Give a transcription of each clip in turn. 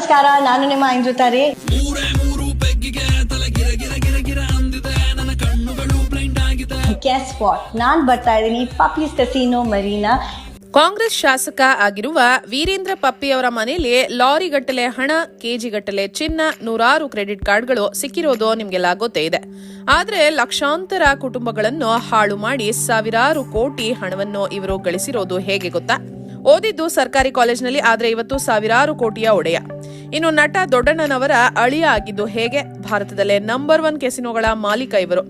ನಮಸ್ಕಾರ ನಾನು ನಿಮ್ಮ ಅಂಜುತಾರಿ ಗೆಸ್ ವಾಟ್ ನಾನ್ ಬರ್ತಾ ಇದ್ದೀನಿ ಪಪ್ಪೀಸ್ ಕಸಿನೋ ಮರೀನಾ. ಕಾಂಗ್ರೆಸ್ ಶಾಸಕ ಆಗಿರುವ ವೀರೇಂದ್ರ ಪಪ್ಪಿಯವರ ಮನೆಯಲ್ಲಿ ಲಾರಿ ಗಟ್ಟಲೆ ಹಣ ಕೆಜಿ ಗಟ್ಟಲೆ ಚಿನ್ನ ನೂರಾರು ಕ್ರೆಡಿಟ್ ಕಾರ್ಡ್ಗಳು ಸಿಕ್ಕಿರೋದು ನಿಮ್ಗೆಲ್ಲ ಗೊತ್ತೇ ಇದೆ. ಆದ್ರೆ ಲಕ್ಷಾಂತರ ಕುಟುಂಬಗಳನ್ನು ಹಾಳು ಮಾಡಿ ಸಾವಿರಾರು ಕೋಟಿ ಹಣವನ್ನು ಇವರು ಗಳಿಸಿರೋದು ಹೇಗೆ ಗೊತ್ತಾ? ಓದಿದ್ದು ಸರ್ಕಾರಿ ಕಾಲೇಜಿನಲ್ಲಿ ಆದ್ರೆ ಇವತ್ತು ಸಾವಿರಾರು ಕೋಟಿಯ ಒಡೆಯ. ಇನ್ನು ನಟ ದೊಡ್ಡಣ್ಣನವರ ಅಳಿಯ ಆಗಿದ್ದು ಹೇಗೆ? ಭಾರತದಲ್ಲೇ ನಂಬರ್ ಒನ್ ಕೆಸಿನೋಗಳ ಮಾಲೀಕ ಇವರು.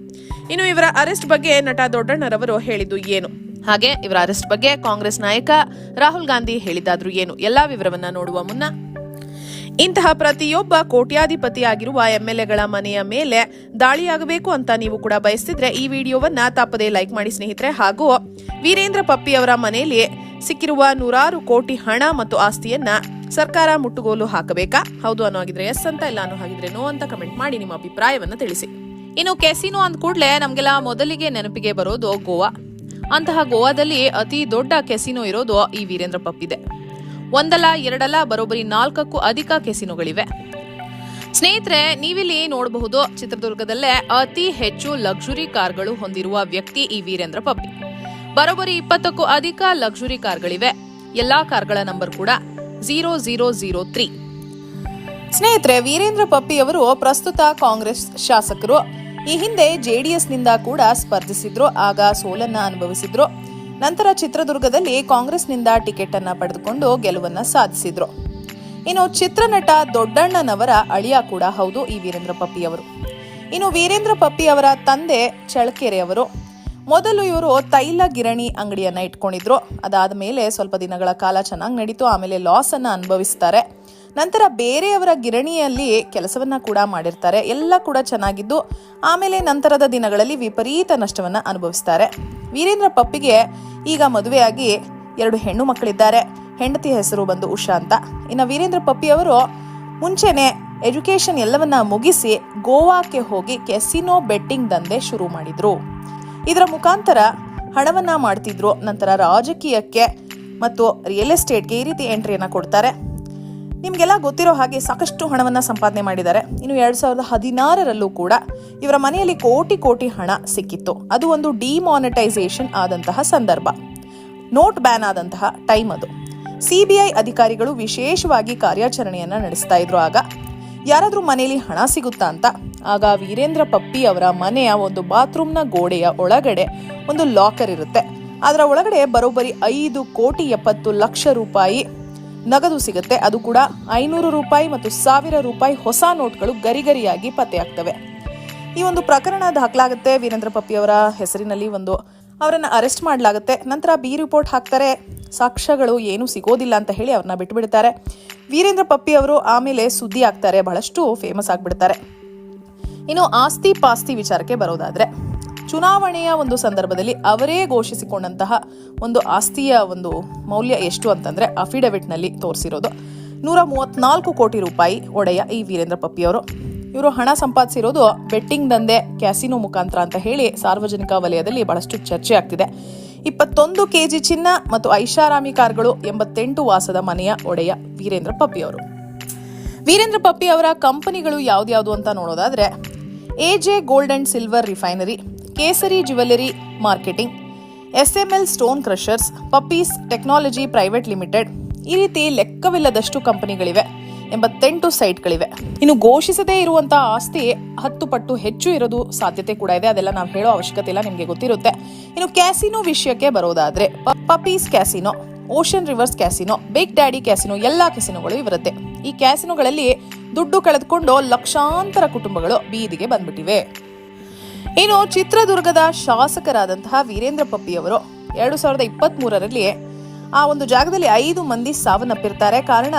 ಇನ್ನು ಇವರ ಅರೆಸ್ಟ್ ಬಗ್ಗೆ ನಟ ದೊಡ್ಡಣ್ಣರವರು ಹೇಳಿದ್ದು ಏನು? ಹಾಗೆ ಇವರ ಅರೆಸ್ಟ್ ಬಗ್ಗೆ ಕಾಂಗ್ರೆಸ್ ನಾಯಕ ರಾಹುಲ್ ಗಾಂಧಿ ಹೇಳಿದ್ದಾದ್ರೂ ಏನು? ಎಲ್ಲಾ ವಿವರವನ್ನ ನೋಡುವ ಮುನ್ನ. ಇಂತಹ ಪ್ರತಿಯೊಬ್ಬ ಕೋಟ್ಯಾಧಿಪತಿ ಆಗಿರುವ ಎಂಎಲ್ಎಗಳ ಮನೆಯ ಮೇಲೆ ದಾಳಿಯಾಗಬೇಕು ಅಂತ ನೀವು ಕೂಡ ಬಯಸ್ತಿದ್ರೆ ಈ ವಿಡಿಯೋವನ್ನ ತಪ್ಪದೇ ಲೈಕ್ ಮಾಡಿ ಸ್ನೇಹಿತರೆ. ಹಾಗೂ ವೀರೇಂದ್ರ ಪಪ್ಪಿ ಅವರ ಮನೆಯಲ್ಲಿ ಸಿಕ್ಕಿರುವ ನೂರಾರು ಕೋಟಿ ಹಣ ಮತ್ತು ಆಸ್ತಿಯನ್ನ ಸರ್ಕಾರ ಮುಟ್ಟುಗೋಲು ಹಾಕಬೇಕಾ? ಹೌದು ಅನ್ನೋ ಹಾಗಿದ್ರೆ ಎಸ್ ಅಂತ, ಇಲ್ಲ ಅನ್ನೋ ಹಾಗಿದ್ರೆ ನೋ ಅಂತ ಕಮೆಂಟ್ ಮಾಡಿ ನಿಮ್ಮ ಅಭಿಪ್ರಾಯವನ್ನು ತಿಳಿಸಿ. ಇನ್ನು ಕೆಸಿನೋ ಅಂದ ಕೂಡಲೇ ನಮಗೆಲ್ಲ ಮೊದಲಿಗೆ ನೆನಪಿಗೆ ಬರೋದು ಗೋವಾ. ಅಂತಹ ಗೋವಾದಲ್ಲಿ ಅತಿ ದೊಡ್ಡ ಕೆಸಿನೋ ಇರೋದು ಈ ವೀರೇಂದ್ರ ಪಪ್ಪಿದೆ ಒಂದಲ್ಲ, ಎರಡಲ್ಲ, ಬರೋಬ್ಬರಿ ನಾಲ್ಕಕ್ಕೂ ಅಧಿಕ ಕೆಸಿನೋಗಳಿವೆ ಸ್ನೇಹಿತರೆ, ನೀವಿಲ್ಲಿ ನೋಡಬಹುದು ಚಿತ್ರದುರ್ಗದಲ್ಲೇ ಅತಿ ಹೆಚ್ಚು ಲಕ್ಸುರಿ ಕಾರ್ಗಳು ಹೊಂದಿರುವ ವ್ಯಕ್ತಿ ಈ ವೀರೇಂದ್ರ ಪಪ್ಪಿ ಬರೋಬ್ಬರಿ ಇಪ್ಪತ್ತಕ್ಕೂ ಅಧಿಕ ಲಕ್ಸುರಿ ಕಾರ್ಗಳಿವೆ. ಎಲ್ಲಾ ಕಾರ್ಗಳ ನಂಬರ್ ಕೂಡ ಝೀರೋ ಝೀರೋ ಝೀರೋ ತ್ರೀ. ಸ್ನೇಹಿತರೆ, ವೀರೇಂದ್ರ ಪಪ್ಪಿ ಅವರು ಪ್ರಸ್ತುತ ಕಾಂಗ್ರೆಸ್ ಶಾಸಕರು. ಈ ಹಿಂದೆ ಜೆಡಿಎಸ್ನಿಂದ ಕೂಡ ಸ್ಪರ್ಧಿಸಿದ್ರು, ಆಗ ಸೋಲನ್ನ ಅನುಭವಿಸಿದ್ರು. ನಂತರ ಚಿತ್ರದುರ್ಗದಲ್ಲಿ ಕಾಂಗ್ರೆಸ್ನಿಂದ ಟಿಕೆಟ್ ಅನ್ನ ಪಡೆದುಕೊಂಡು ಗೆಲುವನ್ನ ಸಾಧಿಸಿದ್ರು. ಇನ್ನು ಚಿತ್ರನಟ ದೊಡ್ಡಣ್ಣನವರ ಅಳಿಯ ಕೂಡ ಹೌದು, ಈ ವೀರೇಂದ್ರ ಪಪ್ಪಿ ಅವರು ಇನ್ನು ವೀರೇಂದ್ರ ಪಪ್ಪಿ ಅವರ ತಂದೆ ಚಳಕೆರೆ ಅವರು ಮೊದಲು ಇವರು ತೈಲ ಗಿರಣಿ ಅಂಗಡಿಯನ್ನ ಇಟ್ಕೊಂಡಿದ್ರು. ಅದಾದ ಮೇಲೆ ಸ್ವಲ್ಪ ದಿನಗಳ ಕಾಲ ಚೆನ್ನಾಗಿ ನಡೀತು, ಆಮೇಲೆ ಲಾಸ್ ಅನ್ನ ಅನುಭವಿಸ್ತಾರೆ. ನಂತರ ಬೇರೆಯವರ ಗಿರಣಿಯಲ್ಲಿ ಕೆಲಸವನ್ನ ಕೂಡ ಮಾಡಿರ್ತಾರೆ. ಎಲ್ಲ ಕೂಡ ಚೆನ್ನಾಗಿದ್ದು, ಆಮೇಲೆ ನಂತರದ ದಿನಗಳಲ್ಲಿ ವಿಪರೀತ ನಷ್ಟವನ್ನ ಅನುಭವಿಸ್ತಾರೆ. ವೀರೇಂದ್ರ ಪಪ್ಪಿಗೆ ಈಗ ಮದುವೆಯಾಗಿ ಎರಡು ಹೆಣ್ಣು ಮಕ್ಕಳಿದ್ದಾರೆ. ಹೆಂಡತಿ ಹೆಸರು ಬಂದು ಉಷಾ ಅಂತ. ಇನ್ನು ವೀರೇಂದ್ರ ಪಪ್ಪಿಯವರು ಮುಂಚೆನೆ ಎಜುಕೇಶನ್ ಎಲ್ಲವನ್ನ ಮುಗಿಸಿ ಗೋವಾಕ್ಕೆ ಹೋಗಿ ಕೆಸಿನೋ ಬೆಟ್ಟಿಂಗ್ ದಂಧೆ ಶುರು ಮಾಡಿದ್ರು. ಇದರ ಮುಖಾಂತರ ಹಣವನ್ನ ಮಾಡ್ತಿದ್ರು. ನಂತರ ರಾಜಕೀಯಕ್ಕೆ ಮತ್ತು ರಿಯಲ್ ಎಸ್ಟೇಟ್ಗೆ ಈ ರೀತಿ ಎಂಟ್ರಿಯನ್ನು ಕೊಡ್ತಾರೆ. ನಿಮಗೆಲ್ಲ ಗೊತ್ತಿರೋ ಹಾಗೆ ಸಾಕಷ್ಟು ಹಣವನ್ನ ಸಂಪಾದನೆ ಮಾಡಿದ್ದಾರೆ. ಇನ್ನು ಎರಡು ಸಾವಿರದ ಹದಿನಾರರಲ್ಲೂ ಕೂಡ ಇವರ ಮನೆಯಲ್ಲಿ ಕೋಟಿ ಕೋಟಿ ಹಣ ಸಿಕ್ಕಿತ್ತು. ಅದು ಒಂದು ಡಿಮಾನಿಟೈಸೇಷನ್ ಆದಂತಹ ಸಂದರ್ಭ. ನೋಟ್ ಬ್ಯಾನ್ ಆದಂತಹ ಟೈಮ್ ಅದು. ಸಿಬಿಐ ಅಧಿಕಾರಿಗಳು ವಿಶೇಷವಾಗಿ ಕಾರ್ಯಾಚರಣೆಯನ್ನು ನಡೆಸ್ತಾ ಇದ್ರು ಆಗ. ಯಾರಾದ್ರೂ ಮನೆಯಲ್ಲಿ ಹಣ ಸಿಗುತ್ತಾ ಅಂತ? ಆಗ ವೀರೇಂದ್ರ ಪಪ್ಪಿ ಅವರ ಮನೆಯ ಒಂದು ಬಾತ್ರೂಮ್ನ ಗೋಡೆಯ ಒಳಗಡೆ ಒಂದು ಲಾಕರ್ ಇರುತ್ತೆ. ಅದರ ಒಳಗಡೆ ಬರೋಬ್ಬರಿ ಐದು ಕೋಟಿ ಎಪ್ಪತ್ತು ಲಕ್ಷ ರೂಪಾಯಿ ನಗದು ಸಿಗುತ್ತೆ. ಅದು ಕೂಡ ಐನೂರು ರೂಪಾಯಿ ಮತ್ತು ಸಾವಿರ ರೂಪಾಯಿ ಹೊಸ ನೋಟ್ಗಳು ಗರಿಗರಿಯಾಗಿ ಪತ್ತೆಯಾಗ್ತವೆ. ಈ ಒಂದು ಪ್ರಕರಣ ದಾಖಲಾಗುತ್ತೆ ವೀರೇಂದ್ರ ಪಪ್ಪಿಯವರ ಹೆಸರಿನಲ್ಲಿ ಒಂದು ಅವರನ್ನ ಅರೆಸ್ಟ್ ಮಾಡಲಾಗುತ್ತೆ. ನಂತರ ಬಿ ರಿಪೋರ್ಟ್ ಹಾಕ್ತಾರೆ, ಸಾಕ್ಷ್ಯಗಳು ಏನೂ ಸಿಗೋದಿಲ್ಲ ಅಂತ ಹೇಳಿ ಅವ್ರನ್ನ ಬಿಟ್ಟುಬಿಡ್ತಾರೆ ವೀರೇಂದ್ರ ಪಪ್ಪಿ ಅವರು ಆಮೇಲೆ ಸುದ್ದಿ ಆಗ್ತಾರೆ, ಬಹಳಷ್ಟು ಫೇಮಸ್ ಆಗಿಬಿಡ್ತಾರೆ. ಇನ್ನು ಆಸ್ತಿ ಪಾಸ್ತಿ ವಿಚಾರಕ್ಕೆ ಬರೋದಾದರೆ, ಚುನಾವಣೆಯ ಒಂದು ಸಂದರ್ಭದಲ್ಲಿ ಅವರೇ ಘೋಷಿಸಿಕೊಂಡಂತಹ ಒಂದು ಆಸ್ತಿಯ ಒಂದು ಮೌಲ್ಯ ಎಷ್ಟು ಅಂತಂದರೆ ಅಫಿಡವಿಟ್ನಲ್ಲಿ ತೋರಿಸಿರೋದು. ನೂರ ಮೂವತ್ನಾಲ್ಕು ಕೋಟಿ ರೂಪಾಯಿ ಒಡೆಯ ಈ ವೀರೇಂದ್ರ ಪಪ್ಪಿಯವರು ಇವರು ಹಣ ಸಂಪಾದಿಸಿರೋದು ಬೆಟ್ಟಿಂಗ್ ದಂಧೆ, ಕ್ಯಾಸಿನೋ ಮುಖಾಂತರ ಅಂತ ಹೇಳಿ ಸಾರ್ವಜನಿಕ ವಲಯದಲ್ಲಿ ಬಹಳಷ್ಟು ಚರ್ಚೆ ಆಗ್ತಿದೆ. ಇಪ್ಪತ್ತೊಂದು ಕೆಜಿ ಚಿನ್ನ ಮತ್ತು ಐಷಾರಾಮಿ ಕಾರ್ಗಳು ಎಂಬತ್ತೆಂಟು ವಾಸದ ಮನೆಯ ಒಡೆಯ ವೀರೇಂದ್ರ ಪಪ್ಪಿ ಅವರು. ವೀರೇಂದ್ರ ಪಪ್ಪಿ ಅವರ ಕಂಪನಿಗಳು ಯಾವ್ದ್ಯಾವ್ದು ಅಂತ ನೋಡೋದಾದ್ರೆ, AJ gold and silver refinery, Kesari jewellery marketing S M L stone crushers, Puppy's technology private limited ಈ ರೀತಿ ಲೆಕ್ಕವಿಲ್ಲದಷ್ಟು ಕಂಪನಿಗಳಿವೆ. ಎಂಬತ್ತೆಂಟು ಸೈಟ್ಗಳಿವೆ. ಇನ್ನು ಘೋಷಿಸದೇ ಇರುವಂತಹ ಆಸ್ತಿ ಹತ್ತು ಪಟ್ಟು ಹೆಚ್ಚು ಇರೋದು ಸಾಧ್ಯತೆ ಕೂಡ ಇದೆ. ಅದೆಲ್ಲ ನಾವು ಹೇಳೋ ಅವಶ್ಯಕತೆ ಇಲ್ಲ, ನಿಮಗೆ ಗೊತ್ತಿರುತ್ತೆ. ಇನ್ನು ಕ್ಯಾಸಿನೋ ವಿಷಯಕ್ಕೆ ಬರೋದಾದ್ರೆ Puppy's casino, ocean rivers casino, big daddy casino, ಎಲ್ಲಾ ಕ್ಯಾಸಿನೋಗಳು ಇವರುತ್ತೆ ಈ ಕ್ಯಾಸಿನೋಗಳಲ್ಲಿ ದುಡ್ಡು ಕಳೆದುಕೊಂಡು ಲಕ್ಷಾಂತರ ಕುಟುಂಬಗಳು ಬೀದಿಗೆ ಬಂದ್ಬಿಟ್ಟಿವೆ. ಇನ್ನು ಚಿತ್ರದುರ್ಗದ ಶಾಸಕರಾದಂತಹ ವೀರೇಂದ್ರ ಪಪ್ಪಿ ಅವರು ಎರಡು ಸಾವಿರದ ಇಪ್ಪತ್ತ್ ಮೂರರಲ್ಲಿ ಆ ಒಂದು ಜಾಗದಲ್ಲಿ ಐದು ಮಂದಿ ಸಾವನ್ನಪ್ಪಿರ್ತಾರೆ. ಕಾರಣ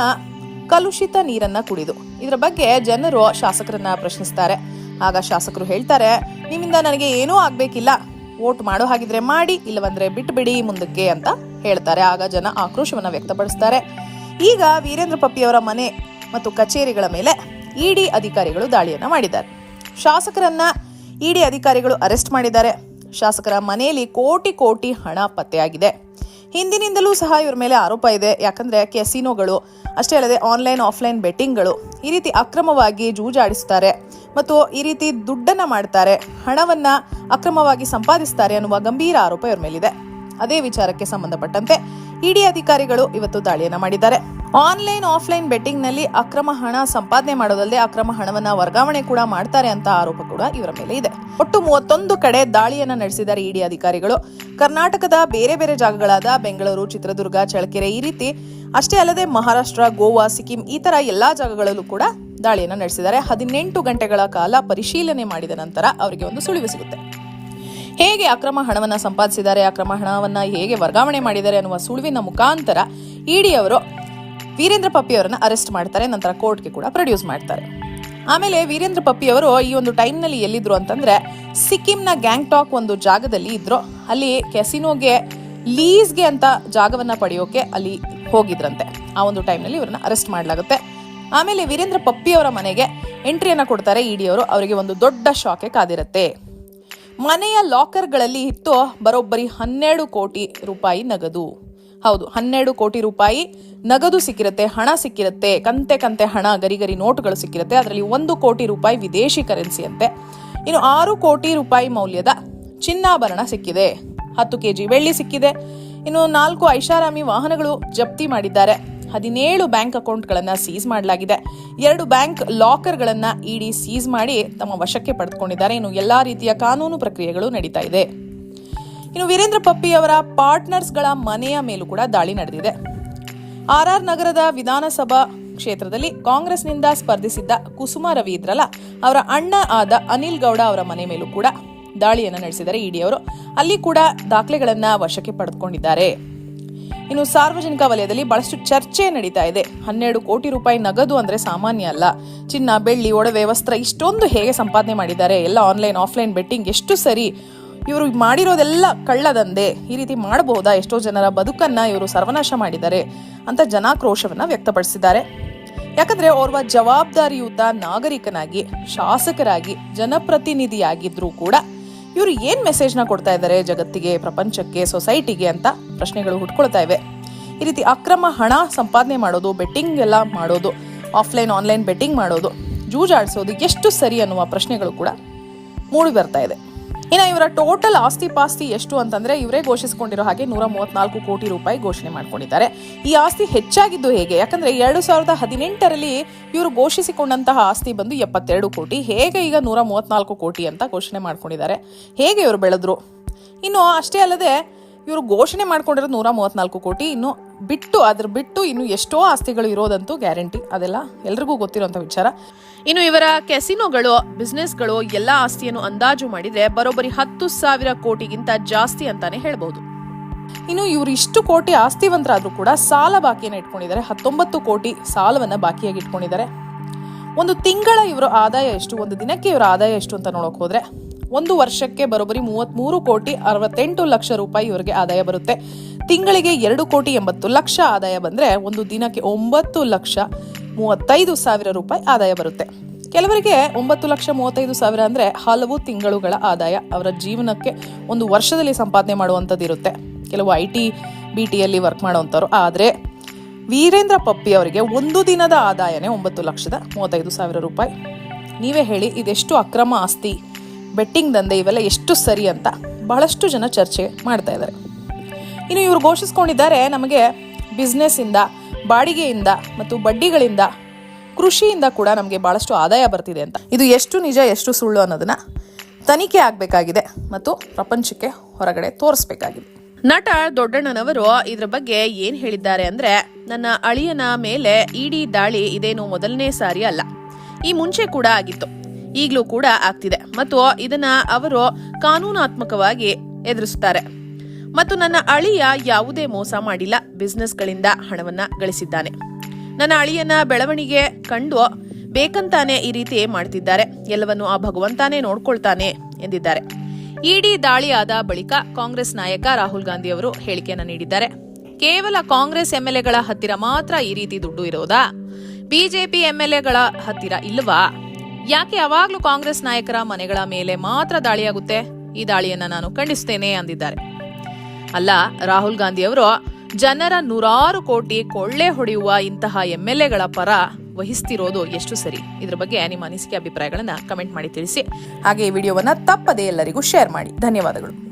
ಕಲುಷಿತ ನೀರನ್ನ ಕುಡಿದು. ಇದರ ಬಗ್ಗೆ ಜನರು ಶಾಸಕರನ್ನ ಪ್ರಶ್ನಿಸ್ತಾರೆ. ಆಗ ಶಾಸಕರು ಹೇಳ್ತಾರೆ, ನಿಮ್ಮಿಂದ ನನಗೆ ಏನೂ ಆಗ್ಬೇಕಿಲ್ಲ. ವೋಟ್ ಮಾಡೋ ಹಾಗಿದ್ರೆ ಮಾಡಿ, ಇಲ್ಲವಂದ್ರೆ ಬಿಟ್ಟು ಬಿಡಿ ಮುಂದಕ್ಕೆ ಅಂತ ಹೇಳ್ತಾರೆ. ಆಗ ಜನ ಆಕ್ರೋಶವನ್ನ ವ್ಯಕ್ತಪಡಿಸ್ತಾರೆ. ಈಗ ವೀರೇಂದ್ರ ಪಪ್ಪಿಯವರ ಮನೆ ಮತ್ತು ಕಚೇರಿಗಳ ಮೇಲೆ ಇಡಿ ಅಧಿಕಾರಿಗಳು ದಾಳಿಯನ್ನ ಮಾಡಿದ್ದಾರೆ. ಶಾಸಕರನ್ನ ಇಡಿ ಅಧಿಕಾರಿಗಳು ಅರೆಸ್ಟ್ ಮಾಡಿದ್ದಾರೆ. ಶಾಸಕರ ಮನೆಯಲ್ಲಿ ಕೋಟಿ ಕೋಟಿ ಹಣ ಪತ್ತೆಯಾಗಿದೆ. ಹಿಂದಿನಿಂದಲೂ ಸಹ ಇವ್ರ ಮೇಲೆ ಆರೋಪ ಇದೆ. ಯಾಕಂದ್ರೆ ಕೆಸಿನೋಗಳು ಅಷ್ಟೇ ಅಲ್ಲದೆ ಆನ್ಲೈನ್, ಆಫ್ಲೈನ್ ಬೆಟ್ಟಿಂಗ್ಗಳು ಈ ರೀತಿ ಅಕ್ರಮವಾಗಿ ಜೂಜಾಡಿಸ್ತಾರೆ ಮತ್ತು ಈ ರೀತಿ ದುಡ್ಡನ್ನ ಮಾಡ್ತಾರೆ. ಹಣವನ್ನ ಅಕ್ರಮವಾಗಿ ಸಂಪಾದಿಸ್ತಾರೆ ಅನ್ನುವ ಗಂಭೀರ ಆರೋಪ ಇವ್ರ ಮೇಲಿದೆ. ಅದೇ ವಿಚಾರಕ್ಕೆ ಸಂಬಂಧಪಟ್ಟಂತೆ ಇಡಿ ಅಧಿಕಾರಿಗಳು ಇವತ್ತು ದಾಳಿಯನ್ನ ಮಾಡಿದ್ದಾರೆ. ಆನ್ಲೈನ್, ಆಫ್ಲೈನ್ ಬೆಟ್ಟಿಂಗ್ನಲ್ಲಿ ಅಕ್ರಮ ಹಣ ಸಂಪಾದನೆ ಮಾಡೋದಲ್ಲದೆ ಅಕ್ರಮ ಹಣವನ್ನ ವರ್ಗಾವಣೆ ಕೂಡ ಮಾಡ್ತಾರೆ ಅಂತ ಆರೋಪ ಕೂಡ ಇವರ ಮೇಲೆ ಇದೆ. ಒಟ್ಟು ಮೂವತ್ತೊಂದು ಕಡೆ ದಾಳಿಯನ್ನ ನಡೆಸಿದ್ದಾರೆ ಇಡಿ ಅಧಿಕಾರಿಗಳು. ಕರ್ನಾಟಕದ ಬೇರೆ ಬೇರೆ ಜಾಗಗಳಾದ ಬೆಂಗಳೂರು, ಚಿತ್ರದುರ್ಗ, ಚಳ್ಳಕೆರೆ ಈ ರೀತಿ ಅಷ್ಟೇ ಅಲ್ಲದೆ ಮಹಾರಾಷ್ಟ್ರ, ಗೋವಾ, ಸಿಕ್ಕಿಂ ಈ ತರ ಎಲ್ಲಾ ಜಾಗಗಳಲ್ಲೂ ಕೂಡ ದಾಳಿಯನ್ನ ನಡೆಸಿದ್ದಾರೆ. ಹದಿನೆಂಟು ಗಂಟೆಗಳ ಕಾಲ ಪರಿಶೀಲನೆ ಮಾಡಿದ ನಂತರ ಅವರಿಗೆ ಒಂದು ಸುಳಿವು ಸಿಗುತ್ತೆ. ಹೇಗೆ ಅಕ್ರಮ ಹಣವನ್ನ ಸಂಪಾದಿಸಿದ್ದಾರೆ, ಅಕ್ರಮ ಹಣವನ್ನ ಹೇಗೆ ವರ್ಗಾವಣೆ ಮಾಡಿದ್ದಾರೆ ಅನ್ನುವ ಸುಳಿವಿನ ಮುಖಾಂತರ ಇಡಿ ಅವರು ವೀರೇಂದ್ರ ಪಪ್ಪಿ ಅವರನ್ನ ಅರೆಸ್ಟ್ ಮಾಡ್ತಾರೆ, ನಂತರ ಕೋರ್ಟ್ಗೆ ಕೂಡ ಪ್ರೊಡ್ಯೂಸ್ ಮಾಡ್ತಾರೆ. ಆಮೇಲೆ ವೀರೇಂದ್ರ ಪಪ್ಪಿ ಅವರು ಈ ಒಂದು ಟೈಮ್ನಲ್ಲಿ ಎಲ್ಲಿದ್ರು ಅಂತಂದ್ರೆ ಸಿಕ್ಕಿಂನ ಗ್ಯಾಂಗ್ಟಾಕ್ ಒಂದು ಜಾಗದಲ್ಲಿ ಇದ್ರು. ಅಲ್ಲಿ ಕೆಸಿನೋಗೆ ಲೀಸ್ಗೆ ಅಂತ ಜಾಗವನ್ನ ಪಡೆಯೋಕೆ ಅಲ್ಲಿ ಹೋಗಿದ್ರಂತೆ. ಆ ಒಂದು ಟೈಮ್ನಲ್ಲಿ ಇವರನ್ನ ಅರೆಸ್ಟ್ ಮಾಡಲಾಗುತ್ತೆ. ಆಮೇಲೆ ವೀರೇಂದ್ರ ಪಪ್ಪಿ ಅವರ ಮನೆಗೆ ಎಂಟ್ರಿಯನ್ನ ಕೊಡ್ತಾರೆ ಇಡಿ ಅವರು ಅವರಿಗೆ ಒಂದು ದೊಡ್ಡ ಶಾಕೆ ಕಾದಿರುತ್ತೆ. ಮನೆಯ ಲಾಕರ್ಗಳಲ್ಲಿ ಇತ್ತು ಬರೋಬ್ಬರಿ ಹನ್ನೆರಡು ಕೋಟಿ ರೂಪಾಯಿ ನಗದು. ಹೌದು, ಹನ್ನೆರಡು ಕೋಟಿ ರೂಪಾಯಿ ನಗದು ಸಿಕ್ಕಿರುತ್ತೆ, ಹಣ ಸಿಕ್ಕಿರುತ್ತೆ, ಕಂತೆ ಕಂತೆ ಹಣ ಗರಿ ಗರಿ ನೋಟುಗಳು ಸಿಕ್ಕಿರುತ್ತೆ, ಅದರಲ್ಲಿ ಒಂದು ಕೋಟಿ ರೂಪಾಯಿ ವಿದೇಶಿ ಕರೆನ್ಸಿ ಅಂತೆ. ಇನ್ನು ಆರು ಕೋಟಿ ರೂಪಾಯಿ ಮೌಲ್ಯದ ಚಿನ್ನಾಭರಣ ಸಿಕ್ಕಿದೆ. ಹತ್ತು ಕೆಜಿ ಬೆಳ್ಳಿ ಸಿಕ್ಕಿದೆ. ಇನ್ನು ನಾಲ್ಕು ಐಷಾರಾಮಿ ವಾಹನಗಳು ಜಪ್ತಿ ಮಾಡಿದ್ದಾರೆ. ಹದಿನೇಳು ಬ್ಯಾಂಕ್ ಅಕೌಂಟ್ಗಳನ್ನು ಸೀಸ್ ಮಾಡಲಾಗಿದೆ. ಎರಡು ಬ್ಯಾಂಕ್ ಲಾಕರ್ಗಳನ್ನು ಇಡಿ ಸೀಸ್ ಮಾಡಿ ತಮ್ಮ ವಶಕ್ಕೆ ಪಡೆದುಕೊಂಡಿದ್ದಾರೆ. ಇನ್ನು ಎಲ್ಲಾ ರೀತಿಯ ಕಾನೂನು ಪ್ರಕ್ರಿಯೆಗಳು ನಡೀತಾ ಇದೆ. ಇನ್ನು ವೀರೇಂದ್ರ ಪಪ್ಪಿ ಅವರ ಪಾರ್ಟ್ನರ್ಸ್ಗಳ ಮನೆಯ ಮೇಲೂ ಕೂಡ ದಾಳಿ ನಡೆದಿದೆ. ಆರ್ ಆರ್ ನಗರದ ವಿಧಾನಸಭಾ ಕ್ಷೇತ್ರದಲ್ಲಿ ಕಾಂಗ್ರೆಸ್ನಿಂದ ಸ್ಪರ್ಧಿಸಿದ್ದ ಕುಸುಮ ರವಿ ಇದ್ರಲ್ಲ, ಅವರ ಅಣ್ಣ ಆದ ಅನಿಲ್ ಗೌಡ ಅವರ ಮನೆ ಮೇಲೂ ಕೂಡ ದಾಳಿಯನ್ನು ನಡೆಸಿದ್ದಾರೆ ಇಡಿ ಅವರು ಅಲ್ಲಿ ಕೂಡ ದಾಖಲೆಗಳನ್ನ ವಶಕ್ಕೆ ಪಡೆದುಕೊಂಡಿದ್ದಾರೆ. ಇನ್ನು ಸಾರ್ವಜನಿಕ ವಲಯದಲ್ಲಿ ಬಹಳಷ್ಟು ಚರ್ಚೆ ನಡೀತಾ ಇದೆ. ಹನ್ನೆರಡು ಕೋಟಿ ರೂಪಾಯಿ ನಗದು ಅಂದ್ರೆ ಸಾಮಾನ್ಯ ಅಲ್ಲ. ಚಿನ್ನ, ಬೆಳ್ಳಿ, ಒಡವೆ, ವಸ್ತ್ರ, ಇಷ್ಟೊಂದು ಹೇಗೆ ಸಂಪಾದನೆ ಮಾಡಿದ್ದಾರೆ? ಎಲ್ಲ ಆನ್ಲೈನ್ ಆಫ್ಲೈನ್ ಬೆಟ್ಟಿಂಗ್ ಎಷ್ಟು ಸರಿ ಇವರು ಮಾಡಿರೋದೆಲ್ಲ ಕಳ್ಳದಂದೆ. ಈ ರೀತಿ ಮಾಡಬಹುದಾ? ಎಷ್ಟೋ ಜನರ ಬದುಕನ್ನ ಇವರು ಸರ್ವನಾಶ ಮಾಡಿದ್ದಾರೆ ಅಂತ ಜನಾಕ್ರೋಶವನ್ನ ವ್ಯಕ್ತಪಡಿಸಿದ್ದಾರೆ. ಯಾಕಂದ್ರೆ ಓರ್ವ ಜವಾಬ್ದಾರಿಯುತ ನಾಗರಿಕನಾಗಿ, ಶಾಸಕರಾಗಿ, ಜನಪ್ರತಿನಿಧಿಯಾಗಿದ್ರೂ ಕೂಡ ಇವರು ಏನ್ ಮೆಸೇಜ್ನ ಕೊಡ್ತಾ ಇದ್ದಾರೆ ಜಗತ್ತಿಗೆ, ಪ್ರಪಂಚಕ್ಕೆ ಸೊಸೈಟಿಗೆ ಅಂತ ಪ್ರಶ್ನೆಗಳು ಹುಟ್ಕೊಳ್ತಾ ಇವೆ. ಈ ರೀತಿ ಅಕ್ರಮ ಹಣ ಸಂಪಾದನೆ ಮಾಡೋದು ಬೆಟ್ಟಿಂಗ್ ಎಲ್ಲ ಮಾಡೋದು ಆಫ್ಲೈನ್ ಆನ್ಲೈನ್ ಬೆಟ್ಟಿಂಗ್ ಮಾಡೋದು, ಜೂಜಾಡಿಸೋದು ಎಷ್ಟು ಸರಿ ಅನ್ನುವ ಪ್ರಶ್ನೆಗಳು ಕೂಡ ಮೂಡಿ ಬರ್ತಾ ಇದೆ. ಇನ್ನು ಇವರ ಟೋಟಲ್ ಆಸ್ತಿ ಪಾಸ್ತಿ ಎಷ್ಟು ಅಂತಂದ್ರೆ ಇವರೇ ಘೋಷಿಸಿಕೊಂಡಿರೋ ಹಾಗೆ ನೂರ ಮೂವತ್ನಾಲ್ಕು ಕೋಟಿ ರೂಪಾಯಿ ಘೋಷಣೆ ಮಾಡ್ಕೊಂಡಿದ್ದಾರೆ. ಈ ಆಸ್ತಿ ಹೆಚ್ಚಾಗಿದ್ದು ಹೇಗೆ? ಯಾಕಂದ್ರೆ ಎರಡು ಸಾವಿರದ ಹದಿನೆಂಟರಲ್ಲಿ ಇವರು ಘೋಷಿಸಿಕೊಂಡಂತಹ ಆಸ್ತಿ ಬಂದು ಎಪ್ಪತ್ತೆರಡು ಕೋಟಿ, ಹೇಗೆ ಈಗ ನೂರ ಮೂವತ್ನಾಲ್ಕು ಕೋಟಿ ಅಂತ ಘೋಷಣೆ ಮಾಡ್ಕೊಂಡಿದ್ದಾರೆ. ಹೇಗೆ ಇವರು ಬೆಳೆದ್ರು? ಇನ್ನು ಅಷ್ಟೇ ಅಲ್ಲದೆ ಇವರು ಘೋಷಣೆ ಮಾಡ್ಕೊಂಡಿರೋದು ನೂರ ಮೂವತ್ನಾಲ್ಕು ಕೋಟಿ, ಇನ್ನು ಬಿಟ್ಟು, ಅದ್ರ ಬಿಟ್ಟು ಇನ್ನು ಎಷ್ಟೋ ಆಸ್ತಿಗಳು ಇರೋದಂತೂ ಗ್ಯಾರಂಟಿ. ಅದೆಲ್ಲ ಎಲ್ರಿಗೂ ಗೊತ್ತಿರುವಂತ ವಿಚಾರ. ಇನ್ನು ಇವರ ಕೆಸಿನೋಗಳು, ಬಿಸ್ನೆಸ್ಗಳು, ಎಲ್ಲ ಆಸ್ತಿಯನ್ನು ಅಂದಾಜು ಮಾಡಿದ್ರೆ ಬರೋಬ್ಬರಿ ಹತ್ತು ಸಾವಿರ ಕೋಟಿಗಿಂತ ಜಾಸ್ತಿ ಅಂತಾನೆ ಹೇಳ್ಬೋದು. ಇನ್ನು ಇವರು ಇಷ್ಟು ಕೋಟಿ ಆಸ್ತಿವಂತರಾದರೂ ಕೂಡ ಸಾಲ ಬಾಕಿಯನ್ನು ಇಟ್ಕೊಂಡಿದ್ದಾರೆ. ಹತ್ತೊಂಬತ್ತು ಕೋಟಿ ಸಾಲವನ್ನ ಬಾಕಿಯಾಗಿ ಇಟ್ಕೊಂಡಿದ್ದಾರೆ. ಒಂದು ತಿಂಗಳ ಇವರ ಆದಾಯ ಎಷ್ಟು, ಒಂದು ದಿನಕ್ಕೆ ಇವರ ಆದಾಯ ಎಷ್ಟು ಅಂತ ನೋಡೋಕೆ ಹೋದ್ರೆ ಒಂದು ವರ್ಷಕ್ಕೆ ಬರೋಬ್ಬರಿ ಮೂವತ್ಮೂರು ಕೋಟಿ ಅರವತ್ತೆಂಟು ಲಕ್ಷ ರೂಪಾಯಿ ಇವರಿಗೆ ಆದಾಯ ಬರುತ್ತೆ. ತಿಂಗಳಿಗೆ ಎರಡು ಕೋಟಿ ಎಂಬತ್ತು ಲಕ್ಷ ಆದಾಯ ಬಂದ್ರೆ ಒಂದು ದಿನಕ್ಕೆ ಒಂಬತ್ತು ಲಕ್ಷ ಮೂವತ್ತೈದು ಸಾವಿರ ರೂಪಾಯಿ ಆದಾಯ ಬರುತ್ತೆ. ಕೆಲವರಿಗೆ ಒಂಬತ್ತು ಲಕ್ಷ ಮೂವತ್ತೈದು ಸಾವಿರ ಅಂದ್ರೆ ಹಲವು ತಿಂಗಳುಗಳ ಆದಾಯ. ಅವರ ಜೀವನಕ್ಕೆ ಒಂದು ವರ್ಷದಲ್ಲಿ ಸಂಪಾದನೆ ಮಾಡುವಂಥದ್ದು ಇರುತ್ತೆ. ಕೆಲವು ಐ ಟಿ ಬಿ ಟಿಯಲ್ಲಿ ವರ್ಕ್ ಮಾಡುವಂಥವ್ರು. ಆದರೆ ವೀರೇಂದ್ರ ಪಪ್ಪಿ ಅವರಿಗೆ ಒಂದು ದಿನದ ಆದಾಯನೇ ಒಂಬತ್ತು ಲಕ್ಷದ ಮೂವತ್ತೈದು ಸಾವಿರ ರೂಪಾಯಿ. ನೀವೇ ಹೇಳಿ, ಇದೆಷ್ಟು ಅಕ್ರಮ ಆಸ್ತಿ? ಬೆಟ್ಟಿಂಗ್ ದಂಧೆ ಇವೆಲ್ಲ ಎಷ್ಟು ಸರಿ ಅಂತ ಬಹಳಷ್ಟು ಜನ ಚರ್ಚೆ ಮಾಡ್ತಾ ಇದ್ದಾರೆ. ಇನ್ನು ಇವರು ಘೋಷಿಸ್ಕೊಂಡಿದ್ದಾರೆ ನಮಗೆ ಬಿಸ್ನೆಸ್ಸಿಂದ, ಬಾಡಿಗೆಯಿಂದ ಮತ್ತು ಬಡ್ಡಿಗಳಿಂದ, ಕೃಷಿಯಿಂದ ಕೂಡ ನಮಗೆ ಬಹಳಷ್ಟು ಆದಾಯ ಬರ್ತಿದೆ ಅಂತ. ಇದು ಎಷ್ಟು ನಿಜ, ಎಷ್ಟು ಸುಳ್ಳು ಅನ್ನೋದನ್ನ ತನಿಖೆ ಆಗಬೇಕಾಗಿದೆ ಮತ್ತು ಪ್ರಪಂಚಕ್ಕೆ ಹೊರಗಡೆ ತೋರಿಸ್ಬೇಕಾಗಿದೆ. ನಟ ದೊಡ್ಡಣ್ಣನವರು ಇದ್ರ ಬಗ್ಗೆ ಏನು ಹೇಳಿದ್ದಾರೆ ಅಂದ್ರೆ, ನನ್ನ ಅಳಿಯನ ಮೇಲೆ ಇಡಿ ದಾಳಿ ಇದೇನು ಮೊದಲನೇ ಸಾರಿ ಅಲ್ಲ. ಈ ಮುಂಚೆ ಕೂಡ ಆಗಿತ್ತು. ಈಗಲೂ ಕೂಡ ಆಗ್ತಿದೆ. ಮತ್ತು ಇದನ್ನ ಅವರು ಕಾನೂನಾತ್ಮಕವಾಗಿ ಎದುರಿಸುತ್ತಾರೆ. ಮತ್ತು ನನ್ನ ಅಳಿಯ ಯಾವುದೇ ಮೋಸ ಮಾಡಿಲ್ಲ. ಬಿಸ್ನೆಸ್ಗಳಿಂದ ಹಣವನ್ನ ಗಳಿಸಿದ್ದಾನೆ. ನನ್ನ ಅಳಿಯನ ಬೆಳವಣಿಗೆ ಕಂಡು ಬೇಕಂತಾನೆ ಈ ರೀತಿ ಮಾಡ್ತಿದ್ದಾರೆ. ಎಲ್ಲವನ್ನು ಆ ಭಗವಂತಾನೇ ನೋಡ್ಕೊಳ್ತಾನೆ ಎಂದಿದ್ದಾರೆ. ಇಡಿ ದಾಳಿಯಾದ ಬಳಿಕ ಕಾಂಗ್ರೆಸ್ ನಾಯಕ ರಾಹುಲ್ ಗಾಂಧಿ ಅವರು ಹೇಳಿಕೆಯನ್ನು ನೀಡಿದ್ದಾರೆ. ಕೇವಲ ಕಾಂಗ್ರೆಸ್ ಎಂಎಲ್ಎಗಳ ಹತ್ತಿರ ಮಾತ್ರ ಈ ರೀತಿ ದುಡ್ಡು ಇರೋದಾ? ಬಿಜೆಪಿ ಎಂಎಲ್ಎಗಳ ಹತ್ತಿರ ಇಲ್ವಾ? ಯಾಕೆ ಯಾವಾಗ್ಲೂ ಕಾಂಗ್ರೆಸ್ ನಾಯಕರ ಮನೆಗಳ ಮೇಲೆ ಮಾತ್ರ ದಾಳಿಯಾಗುತ್ತೆ? ಈ ದಾಳಿಯನ್ನ ನಾನು ಖಂಡಿಸ್ತೇನೆ ಅಂದಿದ್ದಾರೆ. ಅಲ್ಲ, ರಾಹುಲ್ ಗಾಂಧಿ ಅವರು ಜನರ ನೂರಾರು ಕೋಟಿ ಕೊಳ್ಳೆ ಹೊಡೆಯುವ ಇಂತಹ ಎಂ ಎಲ್ ಎಗಳ ಪರ ವಹಿಸ್ತಿರೋದು ಎಷ್ಟು ಸರಿ? ಇದ್ರ ಬಗ್ಗೆ ನಿಮ್ಮ ಅನಿಸಿಕೆ, ಅಭಿಪ್ರಾಯಗಳನ್ನ ಕಮೆಂಟ್ ಮಾಡಿ ತಿಳಿಸಿ. ಹಾಗೆ ಈ ವಿಡಿಯೋವನ್ನ ತಪ್ಪದೇ ಎಲ್ಲರಿಗೂ ಶೇರ್ ಮಾಡಿ. ಧನ್ಯವಾದಗಳು.